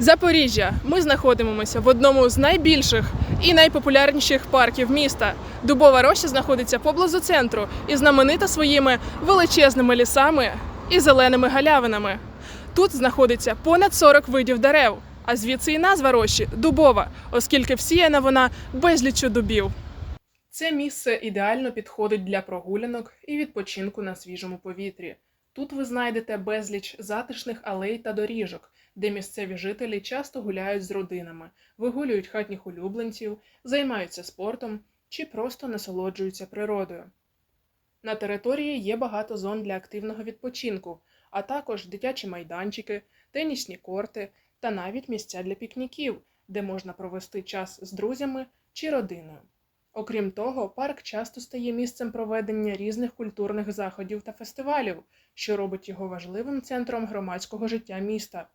Запоріжжя. Ми знаходимося в одному з найбільших і найпопулярніших парків міста. Дубова роща знаходиться поблизу центру і знаменита своїми величезними лісами і зеленими галявинами. Тут знаходиться понад 40 видів дерев, а звідси і назва рощі дубова, оскільки всіяна вона безліччю дубів. Це місце ідеально підходить для прогулянок і відпочинку на свіжому повітрі. Тут ви знайдете безліч затишних алей та доріжок, де місцеві жителі часто гуляють з родинами, вигулюють хатніх улюбленців, займаються спортом чи просто насолоджуються природою. На території є багато зон для активного відпочинку, а також дитячі майданчики, тенісні корти та навіть місця для пікніків, де можна провести час з друзями чи родиною. Окрім того, парк часто стає місцем проведення різних культурних заходів та фестивалів, що робить його важливим центром громадського життя міста.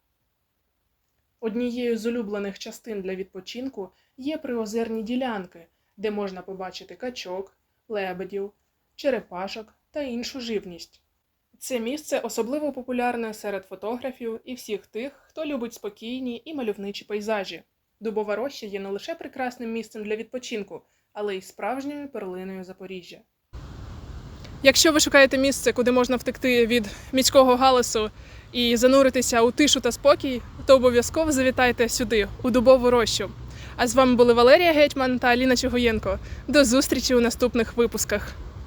Однією з улюблених частин для відпочинку є приозерні ділянки, де можна побачити качок, лебедів, черепашок та іншу живність. Це місце особливо популярне серед фотографів і всіх тих, хто любить спокійні і мальовничі пейзажі. Дубова роща є не лише прекрасним місцем для відпочинку, але й справжньою перлиною Запоріжжя. Якщо ви шукаєте місце, куди можна втекти від міського галасу і зануритися у тишу та спокій, то обов'язково завітайте сюди, у дубову рощу. А з вами були Валерія Гетьман та Аліна Чугоєнко. До зустрічі у наступних випусках.